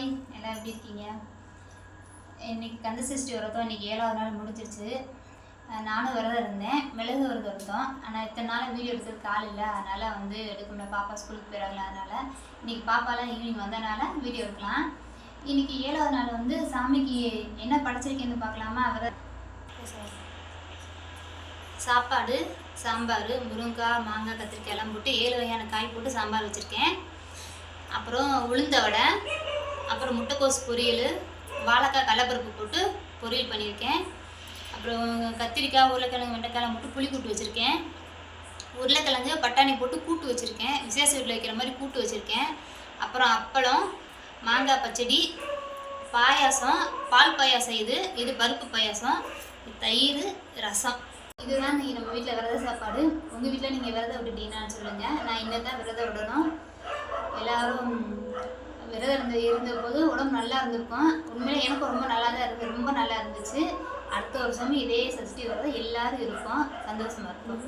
Hi எல்லாம் எப்படி இருக்கீங்க? இன்னைக்கு கந்த சஷ்டி விரதம் இன்னைக்கு ஏழாவது நாள் முடிஞ்சிருச்சு. நானும் விரதம் இருந்தேன். மிளகு விரதம் இருந்தோம். ஆனால் இத்தனை நாள் வீடியோ எடுக்கிறதுக்கு ஆள் இல்லை. அதனால் வந்து எடுக்க முடியல. பாப்பா ஸ்கூலுக்கு போயிடலாம் அதனால் இன்னைக்கு பாப்பாலாம் ஈவினிங் வந்தனால வீடியோ எடுக்கலாம். இன்றைக்கி ஏழாவது நாள் வந்து சாமிக்கு என்ன படைச்சிருக்கேன்னு பார்க்கலாமா? விரதம் சாப்பாடு சாம்பார் முருங்காய் மாங்காய் கத்திரிக்காய் எல்லாம் போட்டு ஏழு வகையான காய் போட்டு சாம்பார் வச்சுருக்கேன். அப்புறம் உளுந்த வடை அப்புறம் முட்டைக்கோஸ் பொரியல் வாழைக்காய் கடலப்பருப்பு போட்டு பொரியல் பண்ணியிருக்கேன். அப்புறம் கத்திரிக்காய் உருளைக்கிழங்கு வெண்டைக்காய் போட்டு புளி கூட்டு வச்சுருக்கேன். உருளைக்கிழங்கு பட்டாணி போட்டு கூட்டு வச்சுருக்கேன். விசேஷ வீட்டில் வைக்கிற மாதிரி கூட்டு வச்சுருக்கேன். அப்புறம் அப்பளம் மாங்காய் பச்சடி பாயாசம் பால் பாயாசம் இது. இது பருப்பு பாயாசம் தயிர் ரசம். இதுதான் நீங்கள் நம்ம வீட்டில் விரத சாப்பாடு. உங்கள் வீட்டில் நீங்கள் விரதம் விட்டுட்டீங்கன்னு சொல்லுங்கள் நான் இன்னும் தான் விரதம் விடணும். எல்லோரும் விரதம் இருந்த இருந்தபோது உடம்பு நல்லா இருந்திருக்கும். உண்மையிலே எனக்கும் ரொம்ப நல்லா தான் இருக்குது ரொம்ப நல்லா இருந்துச்சு. அடுத்த வருஷமும் இதே சஷ்டி விரதம் எல்லாரும் இருப்போம் சந்தோஷமா இருக்கும்.